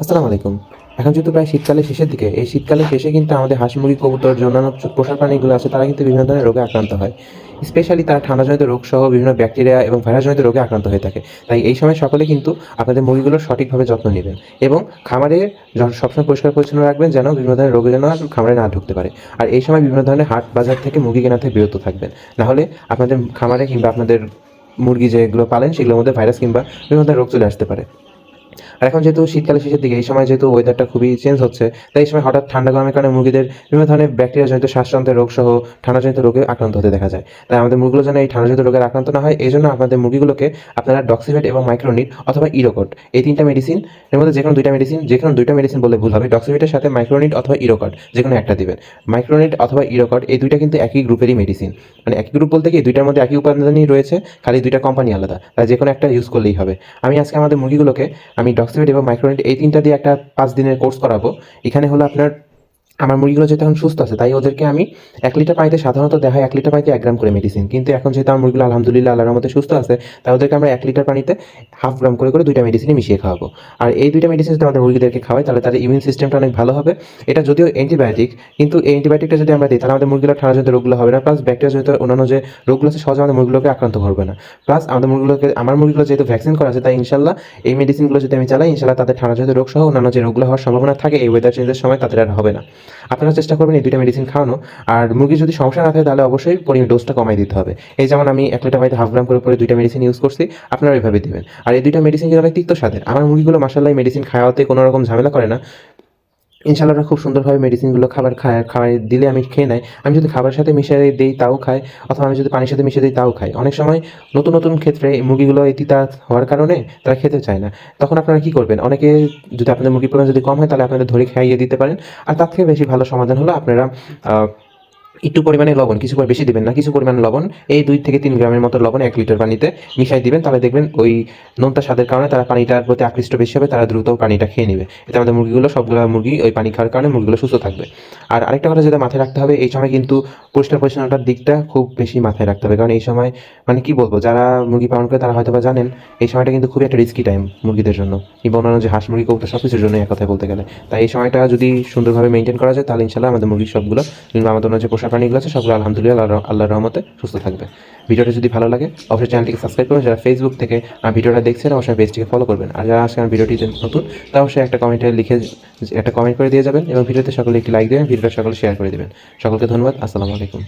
আসসালামু আলাইকুম। এখন যেহেতু প্রায় শীতকালের শেষের দিকে, এই শীতকালের শেষে কিন্তু আমাদের হাঁস, মুরগি, কবুতর অন্যান্য পোষা প্রাণীগুলো আছে, তারা কিন্তু বিভিন্ন ধরনের রোগে আক্রান্ত হয়। স্পেশালি তারা ঠান্ডাজনিত রোগ সহ বিভিন্ন ব্যাকটেরিয়া এবং ভাইরাসজনিত রোগে আক্রান্ত হয়ে থাকে। তাই এই সময় সকলে কিন্তু আপনাদের মুরগিগুলোর সঠিকভাবে যত্ন নেবেন এবং খামারে সবসময় পরিষ্কার পরিচ্ছন্ন রাখবেন, যেন বিভিন্ন ধরনের রোগে যেন খামারে না ঢুকতে পারে। আর এই সময় বিভিন্ন ধরনের হাট বাজার থেকে মুরগি কেনা থেকে বিরত থাকবেন। নাহলে আপনাদের খামারে কিংবা আপনাদের মুরগি যেগুলো পালেন, সেগুলোর মধ্যে ভাইরাস কিংবা বিভিন্ন ধরনের রোগ চলে আসতে পারে। আর এখন যেহেতু শীতকালের শেষের দিকে, এই সময় যেহেতু ওয়েদারটা খুবই চেঞ্জ হচ্ছে, তাই এই সময় হঠাৎ ঠান্ডা গরমের কারণে মুরগিদের বিভিন্ন ধরনের ব্যাকটেরিয়া জনিত শ্বাসযন্ত্রের রোগ সহ ঠান্ডাজনিত রোগে আক্রান্ত হতে দেখা যায়। তাই আমাদের মুরগিগুলো যেন এই ঠান্ডাজনিত রোগের আক্রান্ত না হয়, এই জন্য আপনাদের মুরগিগুলোকে আপনারা ডক্সিভেট এবং মাইক্রোনিট অথবা ইরোকট এই তিনটা মেডিসিন এর মধ্যে যে কোনো দুইটা মেডিসিন যে কোনো দুইটা মেডিসিন বলে ভুল হবে ডক্সিভেটের সাথে মাইক্রোনিট অথবা ইরোকট যে কোনো একটা দিবেন। মাইক্রোনিট অথবা ইরোকট এই দুইটা কিন্তু একই গ্রুপেরই মেডিসিন মানে একই গ্রুপ বলতে কি দুইটার মধ্যে একই উপাদানই রয়েছে, খালি দুইটা কোম্পানি আলাদা তাই যে কোনো একটা ইউজ করলেই হবে। আমি আজকে আমাদের মুরগিগুলোকে আমি ডক্সিভেট এবং মাইক্রোনেট এই তিনটা দিয়ে একটা পাঁচ দিনের কোর্স করাবো। এখানে হলো আপনার আমার মুরগিগুলো যেহেতু এখন সুস্থ আছে, তাই ওদেরকে আমি এক লিটার পানিতে সাধারণত দেখা এক লিটার পানিতে এক গ্রাম করে মেডিসিন কিন্তু এখন যেহেতু আমার মুরগিগুলো আলহামদুলিল্লাহ আল্লাহর মধ্যে সুস্থ আছে, তাই ওদেরকে আমরা এক লিটার পানিতে হাফ গ্রাম করে করে দুইটা মেডিসিনই মিশিয়ে খাওয়াবো। আর এই দুইটা মেডিসিন যদি আমাদের মুরগিদেরকে খাওয়াই, তাহলে তাদের ইমিউন সিস্টেমটা অনেক ভালো হবে। এটা যদিও অ্যান্টিবায়োটিক কিন্তু এই অ্যান্টিবায়োটিকটা যদি আমরা দিই, তাহলে আমাদের মুরগিগুলো ঠান্ডা জনিত রোগগুলো হবে না প্লাস ব্যাকটেরিয়া অন্যান্য যে রোগগুলো আছে, সহজে আমাদের মুরগিগুলোকে আক্রান্ত করবে না। প্লাস আমাদের মুরগিগুলোকে, আমার মুরগিগুলো যেহেতু ভ্যাকসিন করা আছে, তাই ইনশাল্লাহ এই মেডিসিনগুলো যদি আমি চালাই ইনশাল্লাহ তাদের ঠান্ডা জনিত রোগ সহ অন্যান্য যে রোগগুলো হওয়ার সম্ভাবনা থাকে, এই ওয়েদার চেঞ্জের সময় তাদের আর হবে না। আপনারা চেষ্টা করবেন এই দুইটা মেডিসিন খাওয়ানো। আর মুরগির যদি সমস্যা না থাকে, তাহলে অবশ্যই পরিমাণ ডোজটা কমাই দিতে হবে। এই যেমন আমি এক লিটার পানিতে হাফ গ্রাম করে পরে দুইটা মেডিসিন ইউজ করছি আপনারা এইভাবে দেবেন। আর এই দুইটা মেডিসিন কিন্তু অনেক তিক্ত স্বাদের। আমার মুরগিগুলো মাসাল্লাহ মেডিসিন খাওয়াতে কোনো রকম ঝামেলা করে না। ইনশাল্লাহ ওরা খুব সুন্দরভাবে মেডিসিনগুলো খাবার খায় খাবার দিলে আমি খেয়ে নেয়। আমি যদি খাবারের সাথে মিশিয়ে দিই, তাও খাই অথবা আমি যদি পানির সাথে মিশিয়ে দিই, তাও খাই অনেক সময় নতুন নতুন ক্ষেত্রে মুরগিগুলো এই তিতা হওয়ার কারণে তারা খেতে চায় না। তখন আপনারা কি করবেন? অনেকে যদি আপনাদের মুরগির পরিমাণ যদি কম হয়, তাহলে আপনাদের ধরে খাইয়ে দিতে পারেন। আর তার থেকে বেশি ভালো সমাধান হলো আপনারা একটু পরিমাণে লবণ, কিছু বেশি দিবেন না, কিছু পরিমাণ লবণ, এই দুই থেকে তিন গ্রামের মতো লবণ এক লিটার পানিতে মিশাই দিবেন। তাহলে দেখবেন ওই নোনতা স্বাদের কারণে তারা পানিটার প্রতি আকৃষ্ট বেশি হবে, তারা দ্রুত পানিটা খেয়ে নেবে। এতে আমাদের মুরগিগুলো, সবগুলো মুরগি ওই পানি খাওয়ার কারণে মুরগিগুলো সুস্থ থাকবে। আর আরেকটা কথা যেটা মাথায় রাখতে হবে, এই সময় কিন্তু পরিষ্কার পরিচ্ছন্নতার দিকটা খুব বেশি মাথায় রাখতে হবে। কারণ এই সময় মানে কি বলব, যারা মুরগি পালন করে তারা হয়তো বা জানেন, এই সময়টা কিন্তু খুবই একটা রিস্কি টাইম মুরগিদের জন্য। কিংবা অন্যান্য যে হাঁস, মুরগি, কবুতর সব কিছুর জন্য এক কথায় বলতে গেলে। তাই এই সময়টা যদি সুন্দরভাবে মেনটেন করা যায়, তাহলে ইনশাল্লাহ আমাদের মুরগি সবগুলো, কিংবা আমাদের যে পোষা প্রাণীগুলো আছে সবগুলো আলহামদুলিল্লাহ আল্লাহ রহমতে সুস্থ থাকবে। ভিডিওটা যদি ভালো লাগে, অবশ্যই চ্যানেলটিকে সাবস্ক্রাইব করবেন যারা ফেসবুক থেকে ভিডিওটা দেখছেন, অবশ্যই পেজটিকে ফলো করবেন। আর যারা আজকে ভিডিওটি নতুন তা অবশ্যই একটা কমেন্টে লিখে একটা কমেন্ট করে দিয়ে যাবেন এবং ভিডিওতে সকলে একটি লাইক দেবেন, ভিডিওটা সকলে শেয়ার করে দেবেন। সকলকে ধন্যবাদ, আসসালামু আলাইকুম।